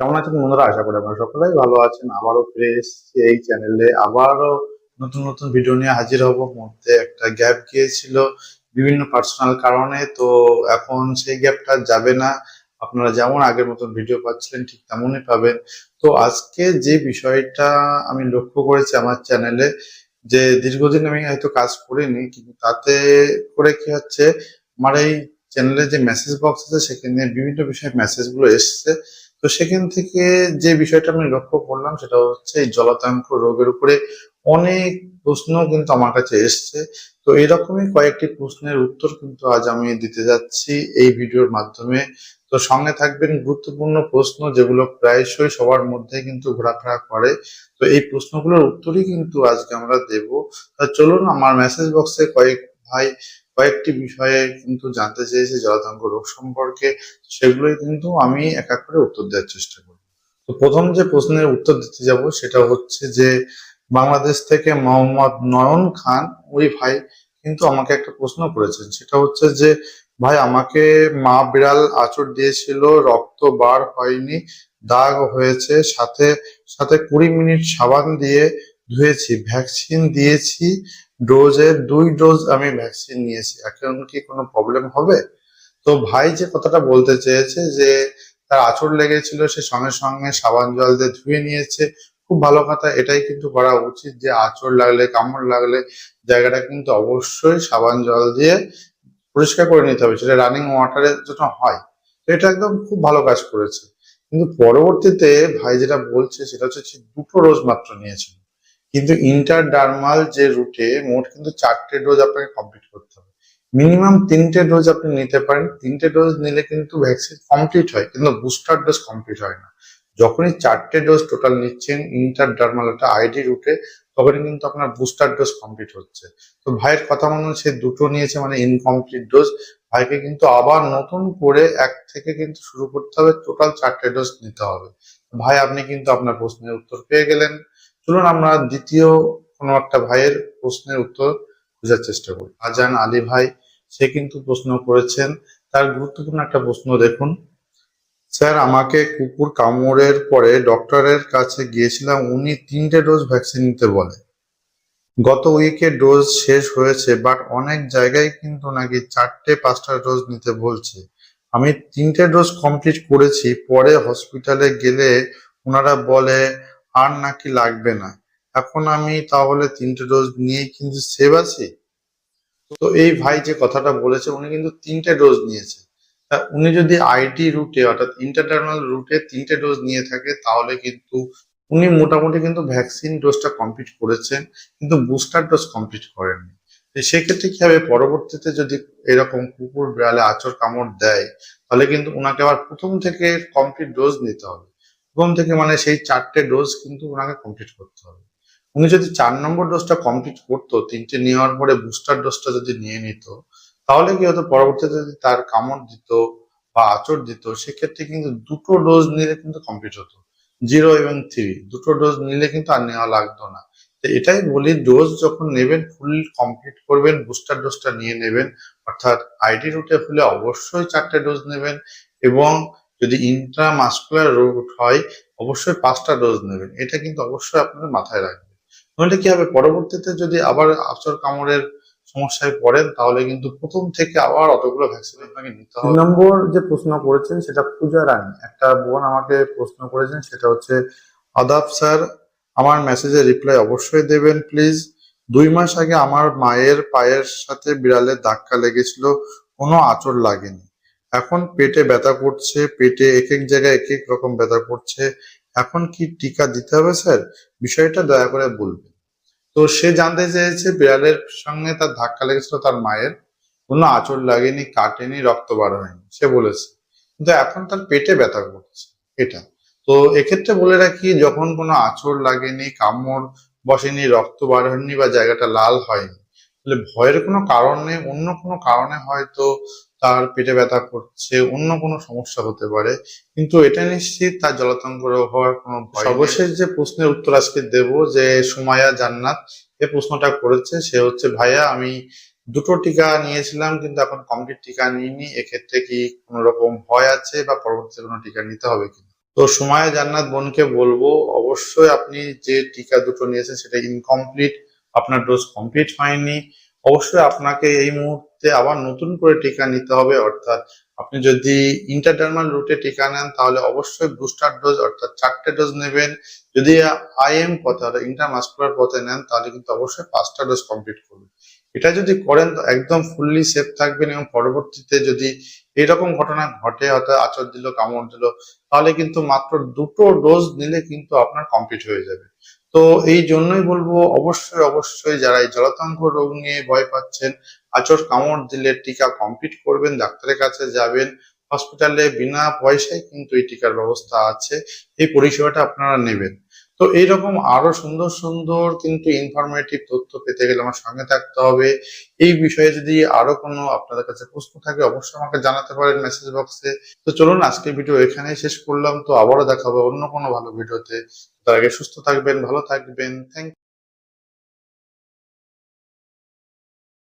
কেমন আছেন বন্ধুরা? আশা করি আপনারা সকলেই ভালো আছেন। আবারও ফিরে এসেছি এই চ্যানেলে আবারও নতুন নতুন ভিডিও নিয়ে হাজির হব। মধ্যে একটা গ্যাপ গিয়েছিল বিভিন্ন পার্সোনাল কারণে। তো এখন সেই গ্যাপটা যাবে না। আপনারা যেমন আগের মতন ভিডিও পাচ্ছিলেন, ঠিক তেমনই পাবেন। তো আজকে যে বিষয়টা আমি লক্ষ্য করেছি আমার চ্যানেলে যে দীর্ঘদিন আমি হয়তো কাজ করিনি, কিন্তু তাতে করে কি হচ্ছে, আমার এই চ্যানেলে যে মেসেজ বক্স আছে, সেখানে বিভিন্ন বিষয়ে মেসেজগুলো এসছে। তো সেখান থেকে যে বিষয়টা আমি লক্ষ্য করলাম সেটা হচ্ছে এই জলাতঙ্ক রোগের উপরে অনেক প্রশ্ন কিন্তু আমার কাছে এসছে। তো এরকমই কয়েকটি প্রশ্নের উত্তর কিন্তু আজ আমি দিতে যাচ্ছি এই ভিডিওর মাধ্যমে। তো সঙ্গে থাকবেন গুরুত্বপূর্ণ প্রশ্ন যেগুলো প্রায়শই সবার মধ্যে কিন্তু ঘোরাফেরা করে। তো এই প্রশ্নগুলোর উত্তরই কিন্তু আজকে আমরা দেব। চলুন আমার মেসেজ বক্সে কয়েক ভাই কয়েকটি বিষয়ে কিন্তু জানতে চেয়েছে জলাতঙ্ক রোগ সম্পর্কে, সেগুলোই কিন্তু আমি এক এক করে উত্তর দেওয়ার চেষ্টা করব। তো প্রথম যে প্রশ্নের উত্তর দিতে যাব সেটা হচ্ছে যে, বাংলাদেশ থেকে মোহাম্মদ নয়ন খান, ওই ভাই কিন্তু আমাকে একটা প্রশ্ন করেছেন। সেটা হচ্ছে যে, ভাই, আমাকে মা বিড়াল আঁচড় দিয়েছিল, রক্ত বার হয়নি, দাগ হয়েছে, সাথে সাথে কুড়ি মিনিট সাবান দিয়ে ধুয়েছি ভ্যাকসিন দিয়েছি ডোজের দুই ডোজ আমি ভ্যাকসিন নিয়েছি। এখন কি কোনো প্রবলেম হবে? তো ভাই যে কথাটা বলতে চেয়েছে যে তার আঁচড় লেগেছিল, সে সঙ্গে সঙ্গে সাবান জল দিয়ে ধুয়ে নিয়েছে। খুব ভালো কথা, এটাই কিন্তু করা উচিত যে আঁচড় লাগলে, কামড় লাগলে, জায়গাটা কিন্তু অবশ্যই সাবান জল দিয়ে পরিষ্কার করে নিতে হবে সেটা রানিং ওয়াটারের জন্য হয়। তো এটা একদম খুব ভালো কাজ করেছে। কিন্তু পরবর্তীতে ভাই যেটা বলছে, সেটা হচ্ছে দুটো ডোজ মাত্র নিয়েছিল। কিন্তু ইন্টারডার্মাল যে রুটে মোট কিন্তু চারটে ডোজ আপনাকে কমপ্লিট করতে হবে। মিনিমাম তিনটে ডোজ আপনি নিতে পারেন। তিনটে ডোজ নিলে কিন্তু ভ্যাকসিন কমপ্লিট হয়, কিন্তু বুস্টার ডোজ কমপ্লিট হয় না। যখনই চারটে ডোজ টোটাল নিচ্ছেন ইন্টারডার্মাল একটা আইডি রুটে তখনই কিন্তু আপনার বুস্টার ডোজ কমপ্লিট হচ্ছে। তো ভাইয়ের কথা মনে সে দুটো নিয়েছে মানে ইনকমপ্লিট ডোজ ভাইকে কিন্তু আবার নতুন করে এক থেকে কিন্তু শুরু করতে হবে। টোটাল চারটে ডোজ নিতে হবে। ভাই, আপনি কিন্তু আপনার প্রশ্নের উত্তর পেয়ে গেলেন। চলুন আমরা দ্বিতীয় কোনো একটা ভাইয়ের প্রশ্নের উত্তর খোঁজার চেষ্টা করি। আজান আলী ভাই, সে কিন্তু প্রশ্ন করেছেন। তার গুরুত্বপূর্ণ একটা প্রশ্ন দেখুন। স্যার, আমাকে কুকুর কামড়ের পরে ডক্টরের কাছে গিয়েছিলাম, উনি তিনটে ডোজ ভ্যাকসিন নিতে বলে। গত উইকে ডোজ শেষ হয়েছে, বাট অনেক জায়গায় কিন্তু নাকি চারটে, পাঁচটা ডোজ নিতে বলছে। আমি তিনটে ডোজ কমপ্লিট করেছি, পরে হসপিটালে গেলে ওনারা বলে আর নাকি লাগবে না। এখন আমি তাহলে তিনটে ডোজ নিয়ে কিন্তু সেভ আছি। তো এই ভাই যে কথাটা বলেছে, উনি কিন্তু তিনটে ডোজ নিয়েছে। উনি যদি আইটি রুটে অর্থাৎ ইন্টারনাল রুটে তিনটে ডোজ নিয়ে থাকে, তাহলে কিন্তু উনি মোটামুটি কিন্তু ভ্যাকসিন ডোজটা কমপ্লিট করেছেন, কিন্তু বুস্টার ডোজ কমপ্লিট করেননি। সেক্ষেত্রে কি হবে, পরবর্তীতে যদি এরকম কুকুর বিড়ালে আচর কামড় দেয়, তাহলে কিন্তু ওনাকে আবার প্রথম থেকে কমপ্লিট ডোজ নিতে হবে। প্রথম থেকে মানে সেই চারটে ডোজ কিন্তু ওনাকে কমপ্লিট করতে হবে। উনি যদি চার নম্বর ডোজটা কমপ্লিট করতো, তিনটে নেওয়ার পরে বুস্টার ডোজটা যদি নিয়ে নিত, তাহলে কি হতো? পরবর্তীতে যদি তার কামড় দিত বা আচর দিত, সেক্ষেত্রে কিন্তু দুটো ডোজ নিলে কিন্তু কমপ্লিট হতো। জিরো এবং থ্রি দুটো ডোজ নিলে কিন্তু আর নেওয়া লাগতো না। এটাই বলি ডোজ যখন নেবেন ফুল কমপ্লিট করবেন বুস্টার ডোজটা নিয়ে নেবেন, অর্থাৎ আইডি রুটে হলে অবশ্যই চারটে ডোজ নেবেন এবং যদি ইন্ট্রামাস্কুলার রুট হয়, অবশ্যই পাঁচটা ডোজ নেবেন। এটা কিন্তু অবশ্যই আপনাদের মাথায় রাখবেন নইলে কি হবে? পরবর্তীতে যদি আবার আচর কামড়ের সমস্যায় পড়েন, তাহলে কিন্তু প্রথম থেকে আবার অতগুলো ভ্যাকসিন আপনাকে নিতে হবে। নম্বর যে প্রশ্ন করেছেন, সেটা পূজা রানী। একটা বোন আমাকে প্রশ্ন করেছেন, সেটা হচ্ছে, আদাব স্যার, আমার মেসেজে রিপ্লাই অবশ্যই দেবেন প্লিজ দুই মাস আগে আমার মায়ের পায়ের সাথে বিড়ালের ধাক্কা লেগেছিল, কোনো আঁচড় লাগেনি। এখন পেটে ব্যথা করছে, পেটে এক এক জায়গায় এক এক রকম ব্যথা করছে। এখন কি টিকা দিতে হবে, স্যার? বিষয়টা দয়া করে বলবেন। তো সে জানতে চেয়েছে, বিড়ালের সঙ্গে তার ধাক্কা লেগেছিল তার মায়ের। কোনো আঁচড় লাগেনি, কাটেনি, রক্ত বার হয়নি, সে বলেছে। কিন্তু এখন তার পেটে ব্যথা করছে, এটা। তো এক্ষেত্রে বলে রাখি, যখন কোনো আঁচড় লাগেনি, কামড় বসেনি, রক্ত বার হয়নি বা জায়গাটা লাল হয়নি, তাহলে ভয়ের কোনো কারণ অন্য কোনো কারণে হয়তো তার পেটে ব্যথা করছে, অন্য কোনো সমস্যা হতে পারে, কিন্তু এটা নিশ্চিত তার জলাতঙ্ক হওয়ার কোনো ভয়। সর্বশেষ যে প্রশ্নের উত্তর আজকে দেব, যে সুমায়া জান্নাত এ প্রশ্নটা করেছে, সে হচ্ছে, ভাইয়া, আমি দুটো টিকা নিয়েছিলাম, কিন্তু এখন কমপ্লিট টিকা নিইনি, এক্ষেত্রে কি কোনো রকম ভয় আছে বা পরবর্তীতে কোনো টিকা নিতে হবে কি তো সময় জান্নাত বোনকে বলব, অবশ্যই আপনি যে টিকা দুটো নিয়েছেন, সেটা ইনকমপ্লিট আপনার ডোজ কমপ্লিট হয়নি অবশ্যই আপনাকে এই মুহূর্তে আবার নতুন করে টিকা নিতে হবে, অর্থাৎ আপনি যদি ইন্টারডার্মাল রুটে টিকা নেন, তাহলে অবশ্যই বুস্টার ডোজ অর্থাৎ চারটে ডোজ নেবেন। যদি আইএম পথে অর্থাৎ ইন্টারমাস্কুলার পথে নেন, তাহলে কিন্তু অবশ্যই পাঁচটা ডোজ কমপ্লিট করবেন এটা যদি করেন, তো একদম ফুললি সেফ থাকবেন এবং পরবর্তীতে যদি এরকম ঘটনা ঘটে অর্থাৎ আচর দিল, কামড় দিল, তাহলে কিন্তু মাত্র দুটো ডোজ নিলে কিন্তু আপনার কমপ্লিট হয়ে যাবে। তো এই জন্যই বলব, অবশ্যই অবশ্যই যারা এই জলাতঙ্ক রোগ নিয়ে ভয় পাচ্ছেন আচর কামড় দিলে টিকা কমপ্লিট করবেন, ডাক্তারের কাছে যাবেন। হসপিটালে বিনা পয়সায় কিন্তু এই টিকার ব্যবস্থা আছে। এই পরিষেবাটা আপনারা নেবেন। তো এইরকম আরও সুন্দর সুন্দর কিন্তু ইনফরমেটিভ তথ্য পেতে গেলে আমার সঙ্গে থাকতে হবে। এই বিষয়ে যদি আরও কোনো আপনাদের কাছে প্রশ্ন থাকে, অবশ্যই আমাকে জানাতে পারেন মেসেজ বক্সে তো চলুন, আজকের ভিডিও এখানেই শেষ করলাম। তো আবারও দেখাবো অন্য কোনো ভালো ভিডিওতে তার আগে সুস্থ থাকবেন, ভালো থাকবেন। থ্যাংক